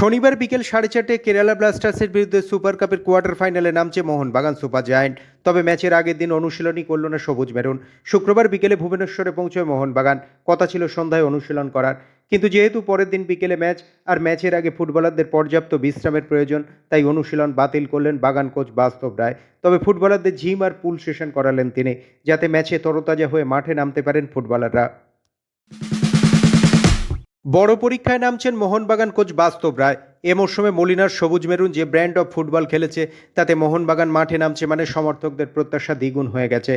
শনিবার বিকেল সাড়ে চারটে কেরালা ব্লাস্টার্সের বিরুদ্ধে সুপার কাপের কোয়ার্টার ফাইনালে নামছে মোহনবাগান সুপার জায়ান্ট। তবে ম্যাচের আগের দিন অনুশীলনই করল না সবুজ মেরুন। শুক্রবার বিকেলে ভুবনেশ্বরে পৌঁছয় মোহনবাগান। কথা ছিল সন্ধ্যায় অনুশীলন করার। কিন্তু যেহেতু পরের দিন বিকেলে ম্যাচ, আর ম্যাচের আগে ফুটবলারদের পর্যাপ্ত বিশ্রামের প্রয়োজন, তাই অনুশীলন বাতিল করলেন বাগান কোচ বাস্তব রায়। তবে ফুটবলারদের জিম আর পুল সেশন করালেন তিনি, যাতে ম্যাচে তরতাজা হয়ে মাঠে নামতে পারেন ফুটবলাররা। বড় পরীক্ষায় নামছেন মোহনবাগান কোচ বাস্তব রায়। এ মরশুমে মলিনার সবুজ মেরুন যে ব্র্যান্ড অফ ফুটবল খেলেছে, তাতে মোহনবাগান মাঠে নামছে মানে সমর্থকদের প্রত্যাশা দ্বিগুণ হয়ে গেছে।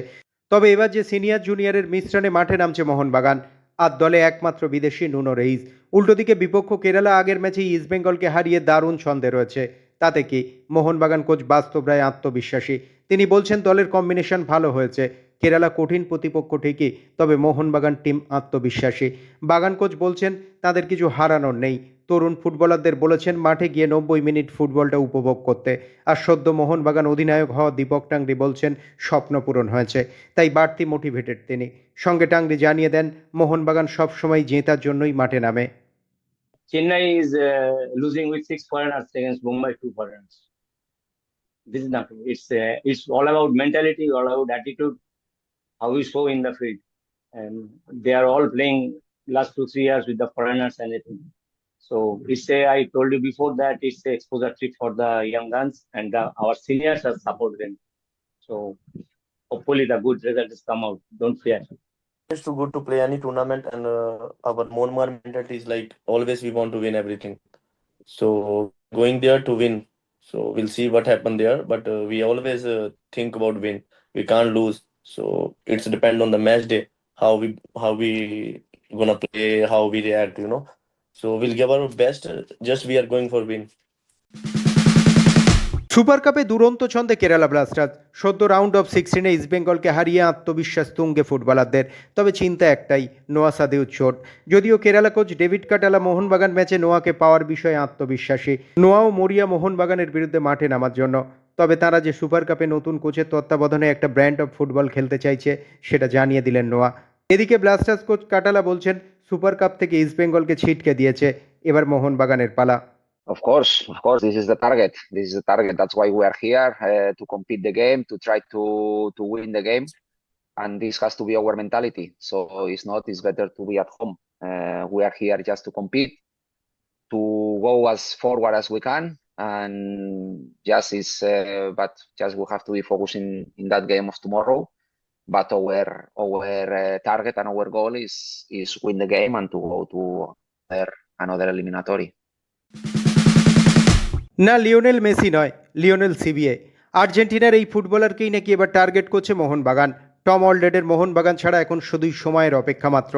তবে এবার যে সিনিয়র জুনিয়রের মিশ্রণে মাঠে নামছে মোহনবাগান, আর দলে একমাত্র বিদেশি নুনো রেইস উল্টো দিকে বিপক্ষ কেরালা আগের ম্যাচে ইস্টবেঙ্গলকে হারিয়ে দারুণ ছন্দে রয়েছে। তাতে কি? মোহনবাগান কোচ বাস্তব রায় আত্মবিশ্বাসী। তিনি বলছেন, দলের কম্বিনেশন ভালো হয়েছে। কেরালা কঠিন প্রতিপক্ষ ঠিকই তবে মোহনবাগান টিম আত্মবিশ্বাসী। বাগান কোচ বলছেন তাদের কিছু হারানোর নেই। তরুণ ফুটবলারদের বলেছেন মাঠে গিয়ে নব্বই মিনিট ফুটবলটা উপভোগ করতে। আর সদ্য মোহনবাগান অধিনায়ক হওয়া দীপক টাংরি বলছেন স্বপ্ন পূরণ হয়েছে। তাই বাড়তি মোটিভেটেড তিনি। সঙ্গে টাংরি জানিয়ে দেন মোহনবাগান সবসময় জেতার জন্যই মাঠে নামে। uh, losing with six foreigners against Mumbai two foreigners. This is nothing. It's uh, it's all about mentality, all about attitude, how we show in the field, and they are all playing last two three years with the foreigners and everything. So a, I told you before that it's a exposure trip for the young guns, and uh, our seniors are supported them. So hopefully the good results come out. Don't fear. It's too good to play any tournament, and uh, our Monmar mentality is like always we want to win everything. So going there to win. So we'll see what happened there, but uh, we always uh, think about win. We can't lose. So it's depend on the match day how we how we gonna play, how we react. You know. So we'll give our best. Just we are going for win. Super কাপে দুরন্ত ছন্দে Kerala Blasters সদ্য round of সিক্সটিনে ইস্টবেঙ্গলকে হারিয়ে আত্মবিশ্বাস তুঙ্গে ফুটবলারদের তবে চিন্তা একটাই নোয়া সাদেউ চোট যদিও Kerala coach David Catala Mohun Bagan ম্যাচে নোয়াকে পাওয়ার বিষয়ে আত্মবিশ্বাসী নোয়াও মরিয়া মোহনবাগানের বিরুদ্ধে মাঠে নামার জন্য তবে তারা যে সুপার কাপে নতুন কোচের তত্ত্বাবধানে একটা ব্র্যান্ড অফ ফুটবল খেলতে চাইছে সেটা জানিয়ে দিলেন নোয়া এদিকে ব্লাস্টার্স কোচ কাটালা বলছেন সুপার কাপ থেকে ইস্টবেঙ্গলকে ছিটকে দিয়েছে এবার মোহনবাগানের পালা Of course, of course, this is the target. This is the target. That's why we are here uh, to compete the game, to try to to win the game, and this has to be our mentality. So it's not. It's better to be at home. Uh, we are here just to compete, to go as forward as we can, and just is. Uh, but just we have to be focusing in that game of tomorrow. But our our uh, target and our goal is is win the game and to go to another, another eliminatory. না Lionel Messi নয় Lionel CBA আর্জেন্টিনার এই ফুটবলারকেই নাকি এবার target করছে Mohun Bagan Tom অলডেডের Mohun Bagan ছাড়া এখন শুধুই সময়ের অপেক্ষা মাত্র।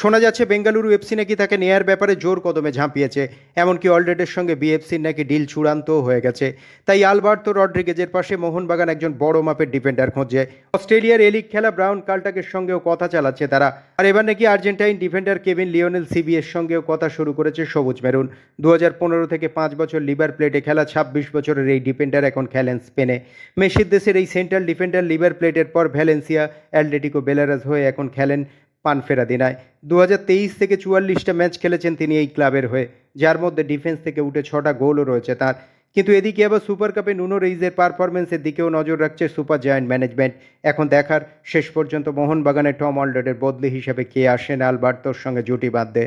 শোনা যাচ্ছে, বেঙ্গালুরু এফসি নাকি তাকে নেয়ার ব্যাপারে জোর কদমে ঝাঁপিয়েছে। এমনকি অলডেডের সঙ্গে বিএফসির নাকি ডিল চূড়ান্তও হয়ে গেছে। তাই আলবার্তো রড্রিগেজের পাশে মোহনবাগান একজন বড় মাপের ডিফেন্ডার খুঁজছে অস্ট্রেলিয়ার এলিগ খেলা ব্রাউন কাল্টাকের সঙ্গেও কথা চালাচ্ছে তারা। আর এবার নাকি আর্জেন্টাইন ডিফেন্ডার কেভিন লিওনেল সিবিএর সঙ্গেও কথা শুরু করেছে সবুজ মেরুন। দু হাজার পনেরো থেকে পাঁচ বছর লিভার প্লেটে খেলা ছাব্বিশ বছরের এই ডিফেন্ডার এখন খেলেন স্পেনে। মেসির দেশের এই সেন্ট্রাল ডিফেন্ডার লিভার প্লেটের পর ভ্যালেন্সিয়া অ্যাটলেটিকো বেলারাস হয়ে এখন খেলেন পানফেরা দিনায় দু হাজার তেইশ থেকে চুয়াল্লিশটা ম্যাচ খেলেছেন তিনি এই ক্লাবের হয়ে, যার মধ্যে ডিফেন্স থেকে উঠে ছটা গোলও রয়েছে তার। কিন্তু এদিকে আবার সুপার কাপে নুনো রেইজের পারফরমেন্সের দিকেও নজর রাখছে সুপার জায়ান্ট ম্যানেজমেন্ট। এখন দেখার শেষ পর্যন্ত মোহনবাগানের টম অলডেডের বদলি হিসেবে কে আসেন আলবার্তোর সঙ্গে জুটি বাঁধতে।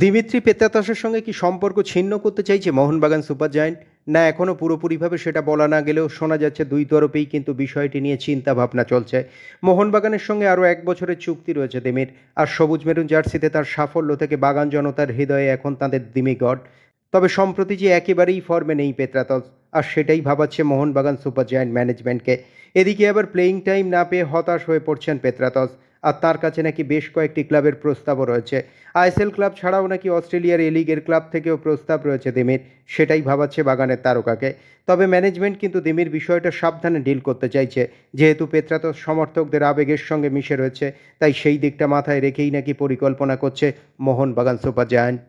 দিমিত্রি পেত্রাতসের সঙ্গে কি সম্পর্ক ছিন্ন করতে চাইছে মোহনবাগান সুপার জায়ান্ট? না এখনও পুরোপুরিভাবে সেটা বলা না গেলেও শোনা যাচ্ছে দুই তরফেই কিন্তু বিষয়টি নিয়ে চিন্তা ভাবনা চলছে। মোহনবাগানের সঙ্গে আরও এক বছরের চুক্তি রয়েছে দিমির, আর সবুজ মেরুন জার্সিতে তার সাফল্য থেকে বাগান জনতার হৃদয়ে এখন তাদের দিমিগড। তবে সম্প্রতি যে একেবারেই ফর্মে নেই পেত্রাতস আর সেটাই ভাবাচ্ছে মোহনবাগান সুপার জায়ান্ট ম্যানেজমেন্টকে। এদিকে আবার প্লেয়িং টাইম না পেয়ে হতাশ হয়ে পড়ছেন পেত্রাতস আর তার কাছে নাকি বেশ কয়েকটি ক্লাবের প্রস্তাবও রয়েছে। আইএসএল ক্লাব ছাড়াও নাকি অস্ট্রেলিয়ার এ লিগের ক্লাব থেকেও প্রস্তাব রয়েছে দিমির। সেটাই ভাবাচ্ছে বাগানের তারকাকে। তবে ম্যানেজমেন্ট কিন্তু দিমির বিষয়টা সাবধানে ডিল করতে চাইছে। যেহেতু পেত্রাতস সমর্থকদের আবেগের সঙ্গে মিশে রয়েছে, তাই সেই দিকটা মাথায় রেখেই নাকি পরিকল্পনা করছে মোহনবাগান সুপার জায়ান্ট।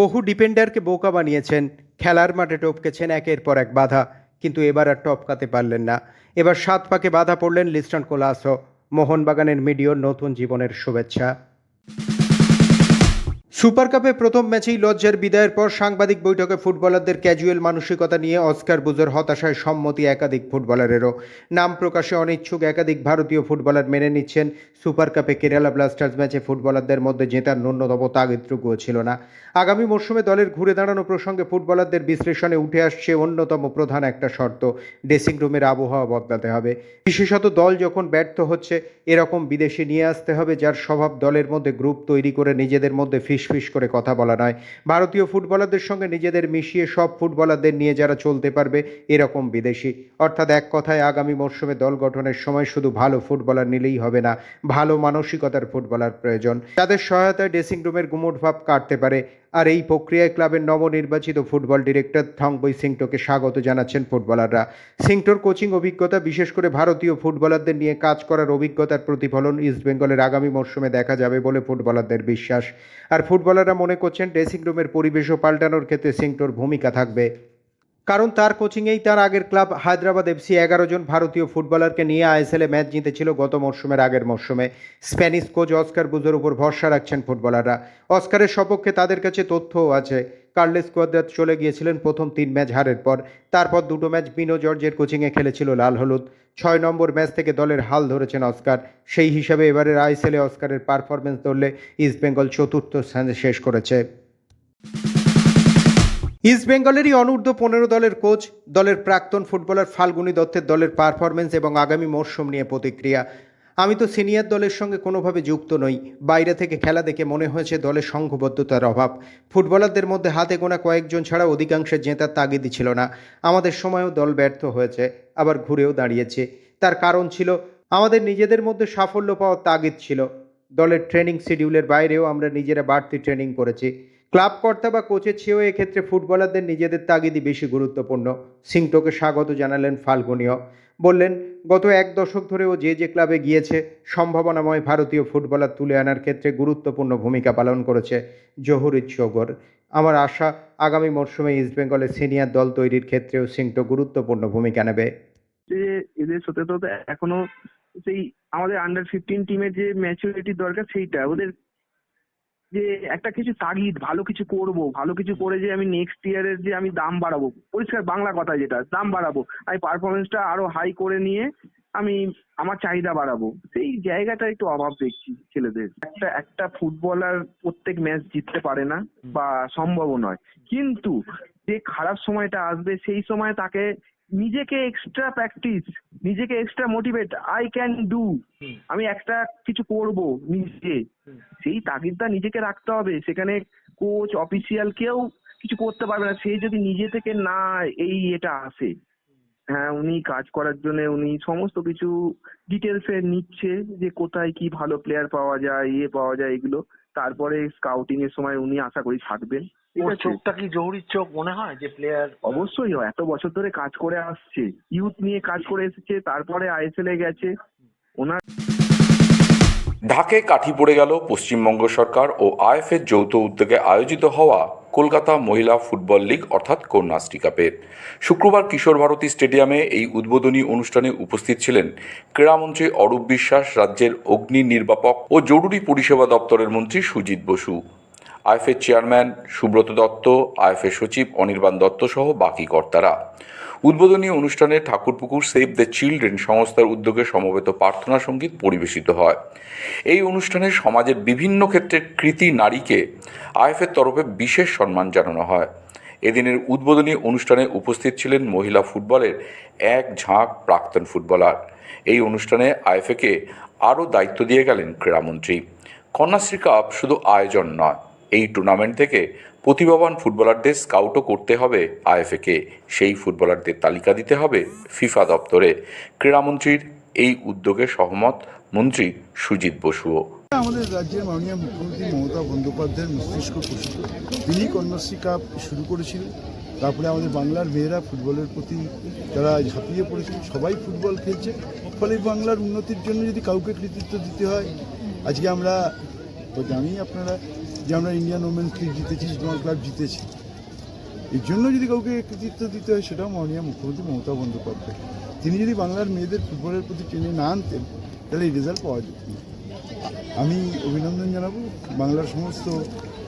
বহু ডিপেন্ডারকে বোকা বানিয়েছেন, খেলার মাঠে টপকেছেন একের পর এক বাধা, কিন্তু এবার আর টপকাতে পারলেন না। এবার সাত পাকে বাধা পড়লেন লিস্টন কোলাসও মোহনবাগানের মিডিও নতুন জীবনের শুভেচ্ছা। সুপার কাপে প্রথম ম্যাচেই লজ্জার বিদায়ের পর সাংবাদিক বৈঠকে ফুটবলারদের ক্যাজুয়াল মানসিকতা নিয়ে অস্কার বুজোর হতাশায় সম্মতি একাধিক ফুটবলারেরও। নাম প্রকাশে অনিচ্ছুক একাধিক ভারতীয় ফুটবলার মেনে নিচ্ছেন সুপার কাপে কেরালা ব্লাস্টার্স ম্যাচে ফুটবলারদের মধ্যে জেতার ন্যূনতম তাগিদটুকুও ছিল না। আগামী মরশুমে দলের ঘুরে দাঁড়ানো প্রসঙ্গে ফুটবলারদের বিশ্লেষণে উঠে আসছে অন্যতম প্রধান একটা শর্ত, ড্রেসিং রুমের আবহাওয়া বদলাতে হবে। বিশেষত দল যখন ব্যর্থ হচ্ছে, এরকম বিদেশি নিয়ে আসতে হবে, যার স্বভাব দলের মধ্যে গ্রুপ তৈরি করে নিজেদের মধ্যে ফিসফিস করে কথা বলা নয়। ভারতীয় ফুটবলারদের সঙ্গে নিজেদের মিশিয়ে সব ফুটবলারদের নিয়ে যারা চলতে পারবে, এরকম বিদেশি। অর্থাৎ এক কথায় আগামী মরশুমে দল গঠনের সময় শুধু ভালো ফুটবলার নিলেই হবে না, ভালো মানসিকতার ফুটবলার প্রয়োজন। তাদের সহায়তায় ড্রেসিং রুমের গুমোট ভাব কাটতে পারে আর এই প্রক্রিয়ায় ক্লাবের নবনির্বাচিত ফুটবল ডিরেক্টর থংবই সিংটোকে স্বাগত জানাচ্ছেন ফুটবলাররা। সিংটোর কোচিং অভিজ্ঞতা, বিশেষ করে ভারতীয় ফুটবলারদের নিয়ে কাজ করার অভিজ্ঞতার প্রতিফলন ইস্টবেঙ্গলের আগামী মরশুমে দেখা যাবে বলে ফুটবলারদের বিশ্বাস। আর ফুটবলাররা মনে করছেন, ড্রেসিং রুমের পরিবেশও পাল্টানোর ক্ষেত্রে সিংটোর ভূমিকা থাকবে। কারণ তার কোচিংয়েই তার আগের ক্লাব হায়দ্রাবাদ এফসি এগারো জন ভারতীয় ফুটবলারকে নিয়ে আইএসএলে ম্যাচ জিতেছিল গত মরশুমের আগের মরশুমে। স্প্যানিশ কোচ অস্কার বুজোর উপর ভরসা রাখছেন ফুটবলাররা। অস্কারের সপক্ষে তাদের কাছে তথ্যও আছে। কার্লেস কোয়াদ্রাত চলে গিয়েছিলেন প্রথম তিন ম্যাচ হারের পর। তারপর দুটো ম্যাচ বিনো জর্জের কোচিংয়ে খেলেছিল লাল হলুদ। ছয় নম্বর ম্যাচ থেকে দলের হাল ধরেছেন অস্কার। সেই হিসাবে এবারের আইএসএলে অস্কারের পারফরমেন্স ধরলে ইস্টবেঙ্গল চতুর্থ স্থানে শেষ করেছে। ইস্ট বেঙ্গলেরই অনূর্ধ্ব পনেরো দলের কোচ, দলের প্রাক্তন ফুটবলার ফাল্গুনি দত্তের দলের পারফরমেন্স এবং আগামী মরশুম নিয়ে প্রতিক্রিয়া। আমি তো সিনিয়র দলের সঙ্গে কোনোভাবে যুক্ত নই। বাইরে থেকে খেলা দেখে মনে হয়েছে দলের সংঘবদ্ধতার অভাব। ফুটবলারদের মধ্যে হাতে গোনা কয়েকজন ছাড়া অধিকাংশের জেতার তাগিদই ছিল না। আমাদের সময়ও দল ব্যর্থ হয়েছে, আবার ঘুরেও দাঁড়িয়েছে। তার কারণ ছিল, আমাদের নিজেদের মধ্যে সাফল্য পাওয়ার তাগিদ ছিল। দলের ট্রেনিং শিডিউলের বাইরেও আমরা নিজেরা বাড়তি ট্রেনিং করেছি। ক্লাব কর্তা বা কোচের চেয়েও এক্ষেত্রে ফুটবলারদের নিজেদের তাগিদই বেশি গুরুত্বপূর্ণ। সিংটোকে স্বাগত জানালেন ফাল্গুনীয় বললেন, গত এক দশক ধরে ও যে যে ক্লাবে গিয়েছে, সম্ভাবনাময় ভারতীয় ফুটবলার তুলে আনার ক্ষেত্রে গুরুত্বপূর্ণ ভূমিকা পালন করেছে জহুরিত সগর আমার আশা, আগামী মরশুমে ইস্টবেঙ্গলের সিনিয়র দল তৈরির ক্ষেত্রেও সিংটো গুরুত্বপূর্ণ ভূমিকা নেবে। এদের সাথে তো এখনও সেই আমাদের আন্ডার ফিফটিন টিমের যে ম্যাচুরিটির দরকার, সেইটা ওদের যে একটা কিছু তাগিদ, ভালো কিছু করব, ভালো কিছু করে যে আমি নেক্সট ইয়ারের যে আমি দাম বাড়াবো। পরিষ্কার বাংলা কথা যেটা, দাম বাড়াবো। আমি পারফরমেন্সটা আরও হাই করে নিয়ে আমি আমার চাহিদা বাড়াবো। সেই জায়গাটা একটু অভাব দেখছি ছেলেদের। একটা একটা ফুটবলার প্রত্যেক ম্যাচ জিততে পারে না বা সম্ভবও নয়। কিন্তু যে খারাপ সময়টা আসবে, সেই সময় তাকে নিজেকে এক্সট্রা প্র্যাকটিস নিজেকে extra motivate I can do আমি একটা কিছু করব নিজে। সেই তাগিদটা নিজেকে রাখতে হবে। সেখানে কোচ অফিসিয়াল কেউ কিছু করতে পারবে না। সে যদি নিজে থেকে না এই এটা আসে হ্যাঁ উনি কাজ করার জন্য উনি সমস্ত কিছু ডিটেলস এ নিচ্ছে যে কোথায় কি ভালো প্লেয়ার পাওয়া যায় ইয়ে পাওয়া যায় এগুলো। তারপরে স্কাউটিং এর সময় উনি আশা করি থাকবেন। ওর চোখটা কি জহুরির চোখ মনে হয় যে প্লেয়ার অবশ্যই হয়, এত বছর ধরে কাজ করে আসছে। ইউথ নিয়ে কাজ করে এসেছে তারপরে আইএসএল এ গেছে। ওনার ঢাকে কাঠি পড়ে গেল পশ্চিমবঙ্গ সরকার ও আইএফের যৌথ উদ্যোগে আয়োজিত হওয়া কলকাতা মহিলা ফুটবল লীগ অর্থাৎ কন্যাশ্রী কাপের। শুক্রবার কিশোর ভারতী স্টেডিয়ামে এই উদ্বোধনী অনুষ্ঠানে উপস্থিত ছিলেন ক্রীড়ামন্ত্রী অরূপ বিশ্বাস রাজ্যের অগ্নি নির্বাপক ও জরুরি পরিষেবা দপ্তরের মন্ত্রী সুজিত বসু। আইএফের চেয়ারম্যান সুব্রত দত্ত আইএফের সচিব অনির্বাণ দত্ত সহ বাকি কর্তারা। উদ্বোধনী অনুষ্ঠানে ঠাকুরপুকুর সেভ দ্য চিলড্রেন সংস্থার উদ্যোগে সমবেত প্রার্থনা সংগীত পরিবেশিত হয়। এই অনুষ্ঠানে সমাজের বিভিন্ন ক্ষেত্রে কৃতি নারীকে আইএফের তরফে বিশেষ সম্মান জানানো হয়। এদিনের উদ্বোধনী অনুষ্ঠানে উপস্থিত ছিলেন মহিলা ফুটবলের এক ঝাঁক প্রাক্তন ফুটবলার। এই অনুষ্ঠানে আইএফএকে আরও দায়িত্ব দিয়ে গেলেন ক্রীড়ামন্ত্রী। কন্যাশ্রী কাপ শুধু আয়োজন নয় এই টুর্নামেন্ট থেকে প্রতিভাবান ফুটবলারদের স্কাউটও করতে হবে আইএফএকে। সেই ফুটবলারদের তালিকা দিতে হবে ফিফা দপ্তরে। ক্রীড়ামন্ত্রীর এই উদ্যোগে সহমত মন্ত্রী সুজিত বসুও। আমাদের রাজ্যের মাননীয় মুখ্যমন্ত্রী মমতা বন্দ্যোপাধ্যায়ের মস্তিষ্ক প্রসূত। তিনি কন্যাশ্রী কাপ শুরু করেছিলেন। তারপরে আমাদের বাংলার মেয়েরা ফুটবলের প্রতি যারা ঝাঁপিয়ে পড়েছে সবাই ফুটবল খেলছে। ফলে বাংলার উন্নতির জন্য যদি কাউকে কৃতিত্ব দিতে হয়, আজকে আমরা জানি আপনারা যে আমরা ইন্ডিয়ান ওমেন্স লিগ জিতেছি স্মল ক্লাব জিতেছি। এর জন্য যদি কাউকে কৃতিত্ব দিতে হয়, সেটাও মাননীয় মুখ্যমন্ত্রী মমতা বন্দ্যোপাধ্যায়। তিনি যদি বাংলার মেয়েদের ফুটবলের প্রতি টেনে না আনতেন, তাহলে এই রেজাল্ট পাওয়া যেত আমি অভিনন্দন জানাব বাংলার সমস্ত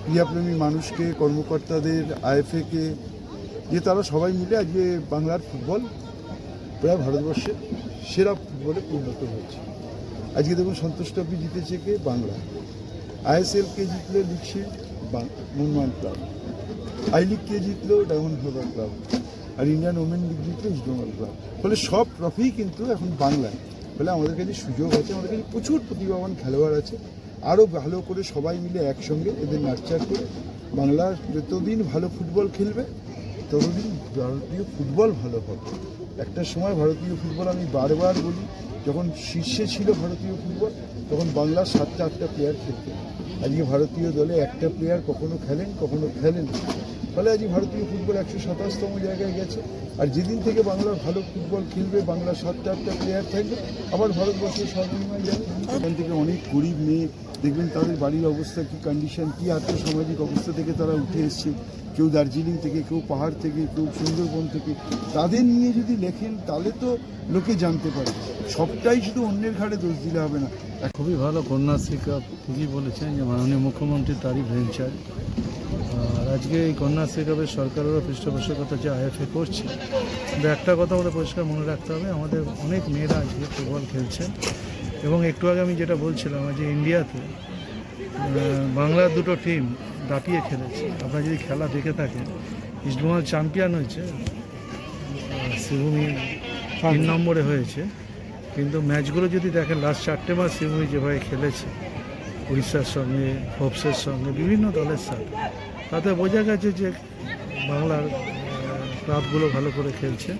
ক্রীড়াপ্রেমী মানুষকে, কর্মকর্তাদের, আইএফএকে, যে তারা সবাই মিলে আজকে বাংলার ফুটবল প্রায় ভারতবর্ষের সেরা ফুটবলে পরিণত হয়েছে। আজকে দেখুন সন্তোষ ট্রফি জিতেছে কে? বাংলা। আইএসএল কে জিতলো shield Mohun Bagan club. I league কে জিতলো ডায়মন্ড হারবার ক্লাব। আর ইন্ডিয়ান ওমেন লিগ জিতলো ইস্টবেঙ্গল ক্লাব। ফলে সব ট্রফিই কিন্তু এখন বাংলায়। ফলে আমাদের কাছে সুযোগ আছে, আমাদের কাছে প্রচুর প্রতিভাবান খেলোয়াড় আছে। আরও ভালো করে সবাই মিলে একসঙ্গে এদের নার্চার করে। বাংলার যতদিন ভালো ফুটবল খেলবে, ততদিন ভারতীয় ফুটবল ভালো হবে। একটা সময় ভারতীয় ফুটবল আমি বারবার বলি, যখন শীর্ষে ছিল ভারতীয় ফুটবল তখন বাংলার সাতটা আটটা প্লেয়ার খেলতেন আজকে ভারতীয় দলে একটা প্লেয়ার কখনো খেলেন কখনো খেলেন ফলে আজকে ভারতীয় ফুটবল একশো সাতাশতম জায়গায় গেছে। আর যেদিন থেকে বাংলা ভালো ফুটবল খেলবে বাংলার সাতটা আটটা প্লেয়ার থাকবে, আবার ভারতবর্ষের সর্বনিম্ন যাবে এখান থেকে অনেক গরিব মেয়ে দেখবেন তাদের বাড়ির অবস্থা, কী কন্ডিশন কী আর্থসামাজিক অবস্থা থেকে তারা উঠে এসছে। কেউ দার্জিলিং থেকে, কেউ পাহাড় থেকে, কেউ সুন্দরবন থেকে। তাদের নিয়ে যদি লেখেন, তাহলে তো লোকে জানতে পারে সবটাই শুধু অন্যের ঘাড়ে দোষ দিলে হবে না। খুবই ভালো কন্যাশ্রী কাপ ঠিকই বলেছেন যে মাননীয় মুখ্যমন্ত্রী তারই ভেঞ্চার। আর আজকে এই কন্যাশ্রী কাপের সরকারেরও পৃষ্ঠপোষকতা যে আইএফএ করছে কিন্তু একটা কথা আমাদের পরিষ্কার মনে রাখতে হবে, আমাদের অনেক মেয়েরা আজকে ফুটবল খেলছেন। এবং একটু আগে আমি যেটা বলছিলাম, যে ইন্ডিয়াতে বাংলার দুটো টিম দাপিয়ে খেলেছে। আপনারা যদি খেলা দেখে থাকেন, ইস্টবেঙ্গল চ্যাম্পিয়ন হয়েছে শিবভূমি তিন নম্বরে হয়েছে। কিন্তু ম্যাচগুলো যদি দেখেন লাস্ট চারটে মাস শিবভূমি যেভাবে খেলেছে, উড়িষ্যার সঙ্গে, হোপসের সঙ্গে, বিভিন্ন দলের সাথে, তাতে বোঝা গেছে যে বাংলার ক্লাবগুলো ভালো করে খেলছে।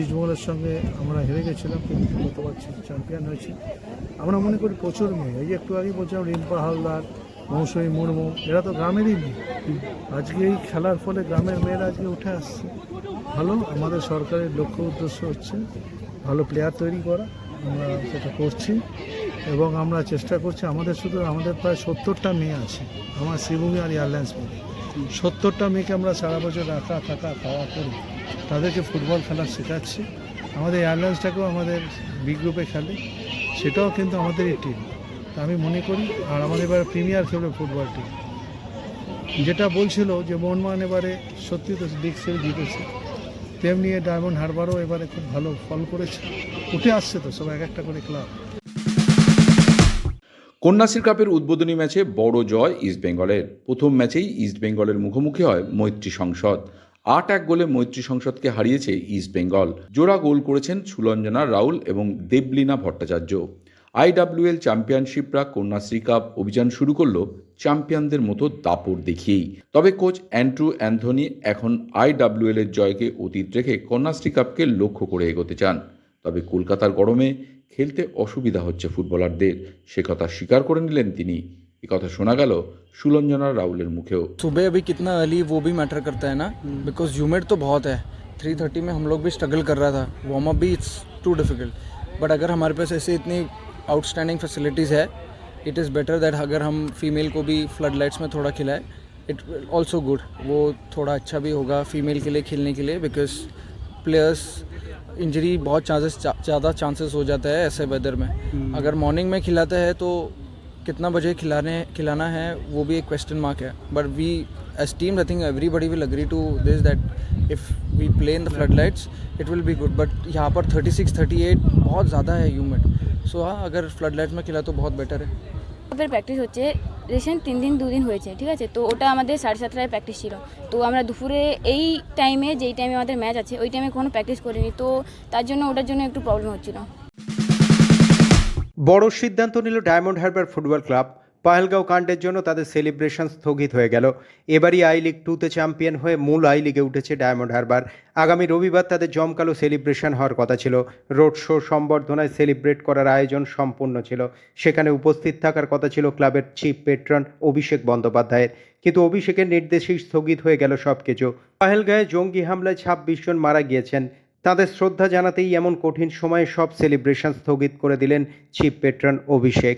ইস্টবেঙ্গলের সঙ্গে আমরা হেরে গেছিলাম, কিন্তু গতবার চ্যাম্পিয়ন হয়েছে। আমরা মনে করি প্রচুর মেয়ে। এই একটু আগে বলছিলাম, রিম্পা হালদার, মৌসুমী মুর্মু, এরা তো গ্রামেরই মেয়ে। আজকে এই খেলার ফলে গ্রামের মেয়েরা আজকে উঠে আসছে। ভালো, আমাদের সরকারের লক্ষ্য উদ্দেশ্য হচ্ছে ভালো প্লেয়ার তৈরি করা। আমরা সেটা করছি এবং আমরা চেষ্টা করছি, আমাদের শুধু আমাদের প্রায় সত্তরটা মেয়ে আছে, আমার শ্রীভূমি আর এয়ারলাইন্স মিলে সত্তরটা মেয়েকে আমরা সারা বছর রাখা, থাকা, খাওয়া করি তাদেরকে ফুটবল খেলা শেখাচ্ছি। আমাদের এয়ারলাইন্সটাকেও আমাদের বি গ্রুপে খেলে, সেটাও কিন্তু আমাদেরই টিম আমি মনে করি, আর আমাদের এবার প্রিমিয়ার খেলবে ফুটবল টিম যেটা বলছিল যে মোহনবাগান এবারে সত্যি তো লিগ সিরিজ জিতেছে। তেমনি ডায়মন্ড হারবারও এবারে খুব ভালো ফল করেছে। উঠে আসছে তো সব এক একটা করে ক্লাব। কন্যাশ্রী কাপের উদ্বোধনী ম্যাচে বড় জয় ইস্টবেঙ্গলের প্রথম ম্যাচেই ইস্টবেঙ্গলের মুখোমুখি হয় মৈত্রী সংসদ। আট এক গোলে মৈত্রী সংসদকে হারিয়েছে ইস্টবেঙ্গল জোড়া গোল করেছেন সুলঞ্জনা রাউল এবং দেবলীনা ভট্টাচার্য। আইডাব্লিউএল চ্যাম্পিয়নশিপরা কন্যাশ্রী কাপ অভিযান শুরু করল চ্যাম্পিয়নদের মতো দাপট দেখিয়েই তবে কোচ অ্যান্ড্রু অ্যান্থনি এখন আইডাব্লিউএল এর জয়কে অতীত রেখে কন্যাশ্রী কাপকে লক্ষ্য করে এগোতে চান তবে কলকাতার গরমে খেলতে অসুবিধা হচ্ছে ফুটবলারদের সে কথা স্বীকার করে নিলেন তিনি কথা শোনা গেল সুলঞ্জনা রাউলের মুখেও सुबह अभी कितना अर्ली वो भी मैटर करता है ना बिकॉज ह्यूमिड तो बहुत है थ्री थर्टी में हम लोग भी स्ट्रगल कर रहा था वार्म अप भी इट्स टू डिफिकल्ट बट अगर हमारे पास ऐसे इतनी आउटस्टैंडिंग फैसिलिटीज़ है इट इज़ बेटर दैट अगर हम फीमेल को भी फ्लड लाइट्स में थोड़ा खिलाए इट ऑल्सो गुड वो थोड़ा अच्छा भी होगा फीमेल के लिए खेलने के लिए बिकॉज़ प्लेयर्स इंजरी बहुत चांसेस ज़्यादा चांसेस हो जाता है ऐसे वेदर में। hmm. अगर मॉर्निंग में खिलाते हैं तो कितना बजे खिलाने खिलाना है वो भी एक क्वेश्चन मार्क है। But we as team I think everybody will agree to this that if we play in the floodlights it will be good but यहाँ पर थर्टी सिक्स थर्टी एट बहुत ज़्यादा है ह्यूमिड सो हाँ अगर फ्लड लाइट्स में खिला तो बहुत बेटर है কাপের প্র্যাকটিস হচ্ছে রিসেন্ট তিন দিন দুদিন হয়েছে ঠিক আছে তো ওটা আমাদের সাড়ে সাতটায় প্র্যাকটিস ছিল তো আমরা দুপুরে এই টাইমে যেই টাইমে আমাদের ম্যাচ আছে ওই টাইমে কোনো প্র্যাকটিস করিনি তো তার জন্য ওটার জন্য একটু প্রবলেম হচ্ছিল বড় সিদ্ধান্ত নিল diamond Harbour football club Pahalgam কাণ্ডের জন্য তাদের সেলিব্রেশন স্থগিত হয়ে গেল। এবারই আই লিগ টুতে চ্যাম্পিয়ন হয়ে মূল আই লিগে উঠেছে ডায়মন্ড হারবার। আগামী রবিবার তাদের জমকালো সেলিব্রেশন হওয়ার কথা ছিল। রোড শো সম্বর্ধনায় সেলিব্রেট করার আয়োজন সম্পূর্ণ ছিল। সেখানে উপস্থিত থাকার কথা ছিল ক্লাবের চিফ পেট্রন অভিষেক বন্দ্যোপাধ্যায়ের। কিন্তু অভিষেকের নির্দেশেই স্থগিত হয়ে গেল সব কিছু পাহেলগাঁয়ে জঙ্গি হামলায় ছাব্বিশ জন মারা গিয়েছেন। তাদের শ্রদ্ধা জানাতেই এমন কঠিন সময়ে সব সেলিব্রেশন স্থগিত করে দিলেন chief patron Abhishek.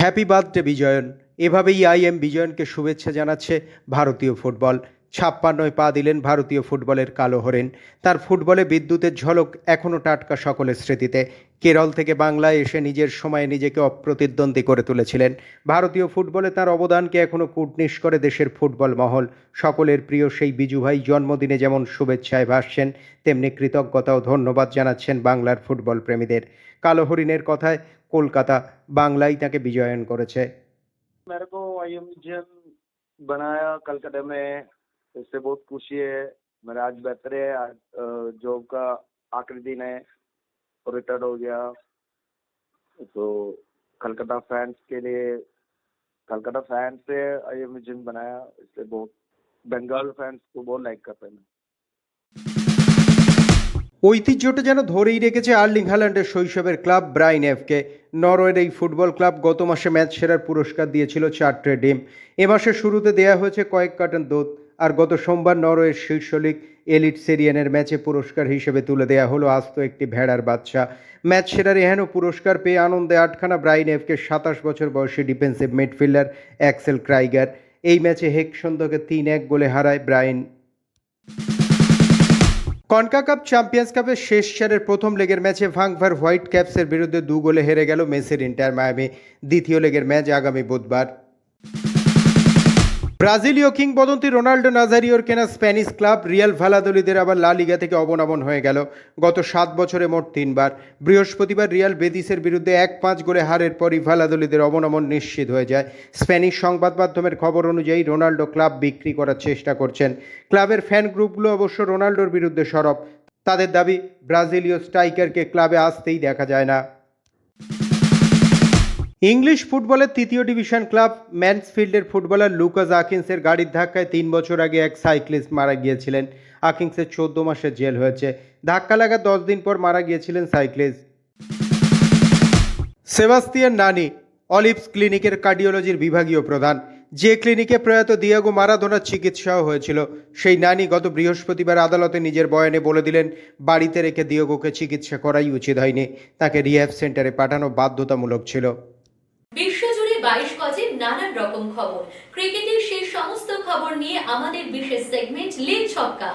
Happy birthday Vijayan. এভাবেই আই এম বিজয়নকে শুভেচ্ছা জানাচ্ছে ভারতীয় ফুটবল। ছাপ্পান্নয় পা দিলেন ভারতীয় ফুটবলের কালো হরেন। তার ফুটবলে বিদ্যুতের ঝলক এখনও টাটকা সকলের স্মৃতিতে। কেরল থেকে বাংলায় এসে নিজের সময়ে নিজেকে অপ্রতিদ্বন্দ্বী করে তুলেছিলেন। ভারতীয় ফুটবলে তার অবদানকে এখনও কুটনিশ করে দেশের ফুটবল মহল। সকলের প্রিয় সেই বিজুভাই জন্মদিনে যেমন শুভেচ্ছায় ভাসছেন, তেমনি কৃতজ্ঞতা ও ধন্যবাদ জানাচ্ছেন বাংলার ফুটবল প্রেমীদের। কালো হরিণের কথায় কলকাতা বাংলাই তাকে বিজয়ন করেছে। বানায়া কলকাতা इससे बहुत खुशी है मेरा आज बेहतर है आज जॉब का आखिरी दिन है रिटायर्ड हो गया तो कलकत्ता फैंस के लिए कलकत्ता फैंस से आई एम बनाया इससे बहुत बंगाल फैंस को बहुत लाइक करते हैं ঐতিহ্যটা যেন ধরেই রেখেছে আর্লিং হ্যালান্ডের শৈশবের ক্লাব ব্রাইন এফকে নরওয়ের এই ফুটবল ক্লাব গত মাসে ম্যাচ সেরার পুরস্কার দিয়েছিল চারটে ডিম এ মাসের শুরুতে দেয়া হয়েছে কয়েক কার্টন দুধ আর গত সোমবার নরওয়ের শীর্ষ লিগ এলিট সেরিয়ানের ম্যাচে পুরস্কার হিসেবে তুলে দেয়া হলো আস্ত একটি ভেড়ার বাচ্চা। ম্যাচ সেরার এহেন পুরস্কার পেয়ে আনন্দে আটখানা ব্রাইন এফকে সাতাশ বছর বয়সী ডিফেন্সিভ মিডফিল্ডার অ্যাক্সেল ক্রাইগার। এই ম্যাচে হেকসন্দকে তিন এক গোলে হারায় ব্রাইন। কনকাকাপ চ্যাম্পিয়ন্স কাপের শেষ চারের প্রথম লেগের ম্যাচে ভাংভার হোয়াইট ক্যাপসের বিরুদ্ধে দু গোলে হেরে গেল মেসির ইন্টার মায়ামি। দ্বিতীয় লেগের ম্যাচ আগামী বুধবার। ব্রাজিলীয় কিংবদন্তি রোনাল্ডো নাজারিওর কেনা স্প্যানিশ ক্লাব রিয়াল ভালাদলিদের আবার লা লিগা থেকে অবনমন হয়ে গেল। গত সাত বছরে মোট তিনবার। বৃহস্পতিবার রিয়াল বেদিসের বিরুদ্ধে এক পাঁচ গোলে হারের পরই ভালাদলিদের অবনমন নিশ্চিত হয়ে যায়। স্প্যানিশ সংবাদ মাধ্যমের খবর অনুযায়ী রোনাল্ডো ক্লাব বিক্রি করার চেষ্টা করছেন। ক্লাবের ফ্যান গ্রুপগুলো অবশ্য রোনাল্ডোর বিরুদ্ধে সরব। তাদের দাবি, ব্রাজিলীয় স্ট্রাইকারকে ক্লাবে আসতেই দেখা যায় না। ইংলিশ ফুটবলের তৃতীয় ডিভিশন ক্লাব ম্যানসফিল্ডের ফুটবলার লুকাস আকিন্সের গাড়ির ধাক্কায় তিন বছর আগে এক সাইক্লিস্ট মারা গিয়েছিলেন। আকিন্সের চোদ্দ মাসের জেল হয়েছে। ধাক্কা লাগার দশ দিন পর মারা গিয়েছিলেন সাইক্লিস্ট। সেবাস্তিয়ান নানি, অলিভস ক্লিনিকের কার্ডিওলজির বিভাগীয় প্রধান। যে ক্লিনিকে প্রয়াত দিয়াগো মারাদোনার চিকিৎসাও হয়েছিল, সেই নানি গত বৃহস্পতিবার আদালতে নিজের বয়ানে বলে দিলেন, বাড়িতে রেখে দিয়াগোকে চিকিৎসা করাই উচিত হয়নি। তাকে রিহ্যাব সেন্টারে পাঠানো বাধ্যতামূলক ছিল। রকম খবর। ক্রিকেটের সেই সমস্ত খবর নিয়ে আমাদের বিশেষ সেগমেন্ট লিগ ছক্কা।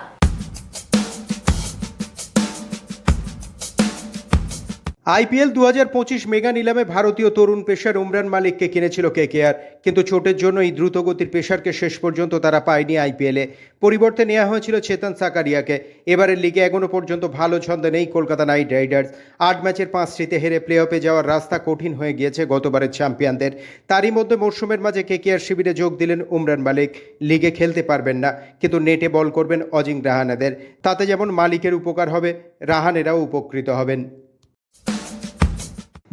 আইপিএল দু হাজার পঁচিশ মেগা নিলামে ভারতীয় তরুণ পেশার উমরান মালিককে কিনেছিল কেকেআর। কিন্তু চোটের জন্য এই দ্রুতগতির পেশারকে শেষ পর্যন্ত তারা পায়নি আইপিএলে। পরিবর্তে নেওয়া হয়েছিল চেতন সাকারিয়াকে। এবারের লিগে এখনও পর্যন্ত ভালো ছন্দে নেই কলকাতা নাইট রাইডার্স। আট ম্যাচের পাঁচটিতে হেরে প্লে অফে যাওয়ার রাস্তা কঠিন হয়ে গিয়েছে গতবারের চ্যাম্পিয়নদের। তারই মধ্যে মরশুমের মাঝে কেকেআর শিবিরে যোগ দিলেন উমরান মালিক। লিগে খেলতে পারবেন না, কিন্তু নেটে বল করবেন অজিং রাহানাদের। তাতে যেমন মালিকের উপকার হবে, রাহানেরাও উপকৃত হবেন।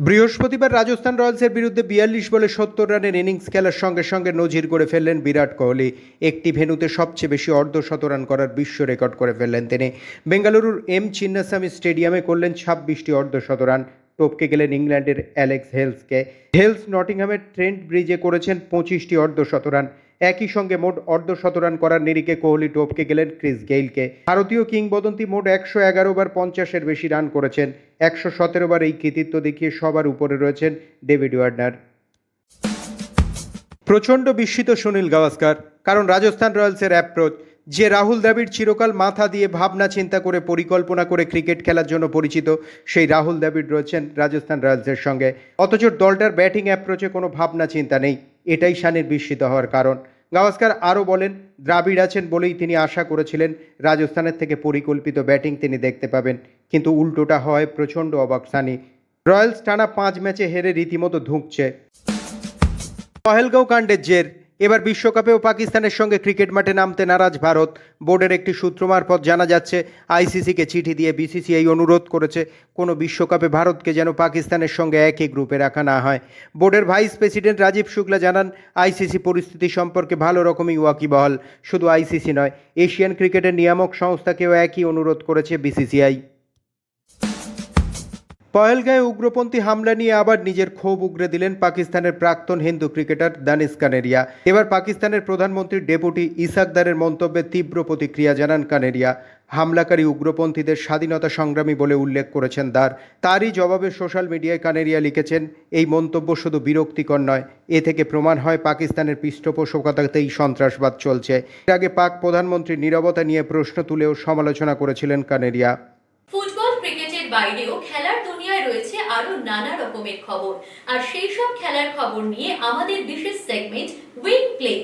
বৃহস্পতিবার রাজস্থান রয়্যালসের বিরুদ্ধে বিয়াল্লিশ বলে সত্তর রানের ইনিংস খেলার সঙ্গে সঙ্গে নজির করে ফেললেন বিরাট কোহলি। একটি ভেন্যুতে সবচেয়ে বেশি অর্ধশত রান করার বিশ্ব রেকর্ড করে ফেললেন তিনি। বেঙ্গালুরুর এম চিন্নাস্বামী স্টেডিয়ামে করলেন ছাব্বিশটি অর্ধশত রান। টপকে গেলেন ইংল্যান্ডের অ্যালেক্স হেলসকে। হেলস নটিংহামের ট্রেন্ট ব্রিজে করেছেন পঁচিশটি অর্ধশত রান। একই সঙ্গে মোট অর্ধশত রান করার নিরিখে কোহলি টপকে গেলেন ক্রিস গেইলকে। ভারতীয় কিংবদন্তি মোট একশো এগারো বার পঞ্চাশের বেশি রান করেছেন। একশো সতেরো বার এই কৃতিত্ব দেখিয়ে সবার উপরে রয়েছেন ডেভিড ওয়ার্নার। প্রচণ্ড বিস্মিত সুনীল গাভাস্কার, কারণ রাজস্থান রয়্যালসের অ্যাপ্রোচ, যে রাহুল দ্রাবিড় চিরকাল মাথা দিয়ে ভাবনা চিন্তা করে পরিকল্পনা করে ক্রিকেট খেলার জন্য পরিচিত, সেই রাহুল দ্রাবিড় রয়েছেন রাজস্থান রয়্যালসের সঙ্গে। অথচ দলটার ব্যাটিং অ্যাপ্রোচে কোনো ভাবনা চিন্তা নেই। এটাই শানের বিস্মিত হওয়ার কারণ। গাভাস্কার আরও বলেন, দ্রাবিড় আছেন বলেই তিনি আশা করেছিলেন রাজস্থানের থেকে পরিকল্পিত ব্যাটিং তিনি দেখতে পাবেন। কিন্তু উল্টোটা হয় প্রচণ্ড অবাক সানি। রয়্যালস টানা পাঁচ ম্যাচে হেরে রীতিমতো ধুঁকছে। পহেলগাঁও কাণ্ডের জের। এবার বিশ্বকাপেও পাকিস্তানের সঙ্গে ক্রিকেট মাঠে নামতে নারাজ ভারত। বোর্ডের একটি সূত্র মারফত জানা যাচ্ছে, আইসিসিকে চিঠি দিয়ে বিসিসিআই অনুরোধ করেছে, কোনো বিশ্বকাপে ভারতকে যেন পাকিস্তানের সঙ্গে একই গ্রুপে রাখা না হয়। বোর্ডের ভাইস প্রেসিডেন্ট রাজীব শুক্লা জানান, আইসিসি পরিস্থিতি সম্পর্কে ভালো রকমই ওয়াকিবহাল শুধু আইসিসি নয়, এশিয়ান ক্রিকেটের নিয়ামক সংস্থাকেও একই অনুরোধ করেছে বিসিসিআই। পহেলগাঁয়ে উগ্রপন্থী হামলা নিয়ে আবার নিজের ক্ষোভ উগরে দিলেন পাকিস্তানের প্রাক্তন হিন্দু ক্রিকেটার দানিশ কানেরিয়া। এবার পাকিস্তানের প্রধানমন্ত্রীর ডেপুটি ইসাকদারের মন্তব্যে তীব্র প্রতিক্রিয়া জানান কানেরিয়া। হামলাকারী উগ্রপন্থীদের স্বাধীনতা সংগ্রামী বলে উল্লেখ করেছেন দার তারই জবাবে সোশ্যাল মিডিয়ায় কানেরিয়া লিখেছেন, এই মন্তব্য শুধু বিরক্তিকর নয়, এ থেকে প্রমাণ হয় পাকিস্তানের পৃষ্ঠপোষকতাতেই সন্ত্রাসবাদ চলছে। এর আগে পাক প্রধানমন্ত্রীর নীরবতা নিয়ে প্রশ্ন তুলেও সমালোচনা করেছিলেন কানেরিয়া। বাইরেও খেলার দুনিয়ায় রয়েছে আরও নানা রকমের খবর। আর সেই সব খেলার খবর নিয়ে আমাদের বিশেষ সেগমেন্ট উইং প্লে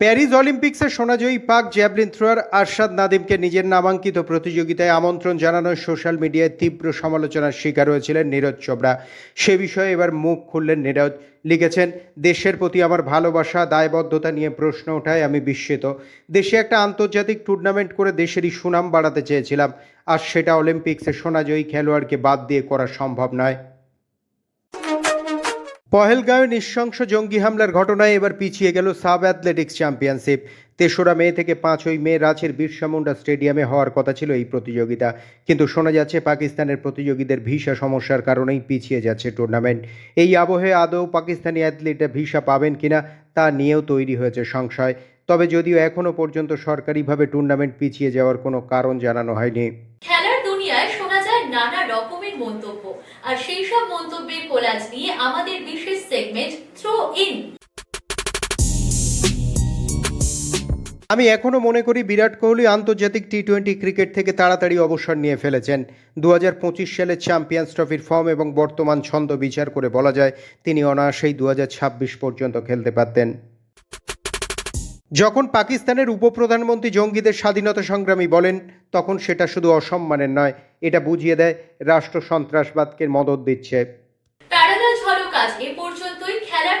প্যারিস অলিম্পিক্সে সোনাজয়ী পাক জ্যাভলিন থ্রোয়ার আরশাদ নাদিমকে নিজের নামাঙ্কিত প্রতিযোগিতায় আমন্ত্রণ জানানোর সোশ্যাল মিডিয়ায় তীব্র সমালোচনার শিকার হয়েছিলেন নীরজ চোপড়া। সে বিষয়ে এবার মুখ খুললেন নীরজ। লিখেছেন, দেশের প্রতি আমার ভালোবাসা, দায়বদ্ধতা নিয়ে প্রশ্ন ওঠায় আমি বিস্মিত। দেশে একটা আন্তর্জাতিক টুর্নামেন্ট করে দেশেরই সুনাম বাড়াতে চেয়েছিলাম। আর সেটা অলিম্পিক্সে সোনাজয়ী খেলোয়াড়কে বাদ দিয়ে করা সম্ভব নয়। পহেলগাঁওয়ে নৃশংস জঙ্গি হামলার ঘটনায় এবার পিছিয়ে গেল সাব অ্যাথলেটিক্স চ্যাম্পিয়নশিপ। তেসরা মে থেকে পাঁচই মে রাঁচির বিরসা মুন্ডা স্টেডিয়ামে হওয়ার কথা ছিল এই প্রতিযোগিতা। কিন্তু শোনা যাচ্ছে পাকিস্তানের প্রতিযোগীদের ভিসা সমস্যার কারণেই পিছিয়ে যাচ্ছে টুর্নামেন্ট। এই আবহে আদৌ পাকিস্তানি অ্যাথলিটরা ভিসা পাবেন কিনা তা নিয়েও তৈরি হয়েছে সংশয়। তবে যদিও এখনও পর্যন্ত সরকারিভাবে টুর্নামেন্ট পিছিয়ে যাওয়ার কোনো কারণ জানানো হয়নি। খেলার দুনিয়ায় শোনা যায় নানা রকমের মন্তব্য। আর সেই কোলাজ নিয়ে আমাদের বিশেষ সেগমেন্ট থ্রো ইন আমি এখনও মনে করি বিরাট কোহলি আন্তর্জাতিক টি টোয়েন্টি ক্রিকেট থেকে তাড়াতাড়ি অবসর নিয়ে ফেলেছেন। দু হাজার পঁচিশ সালের চ্যাম্পিয়ন্স ট্রফির ফর্ম এবং বর্তমান ছন্দ বিচার করে বলা যায়, তিনি অনায়াসেই দু হাজার ছাব্বিশ পর্যন্ত খেলতে পারতেন। যখন পাকিস্তানের উপপ্রধানমন্ত্রী জঙ্গিদের স্বাধীনতা সংগ্রামী বলেন, তখন সেটা শুধু অসম্মানের নয়, এটা বুঝিয়ে দেয়, রাষ্ট্র সন্ত্রাসবাদকে মদত দিচ্ছে প্যারালাল ঝলক আজ এ পর্যন্তই খেলার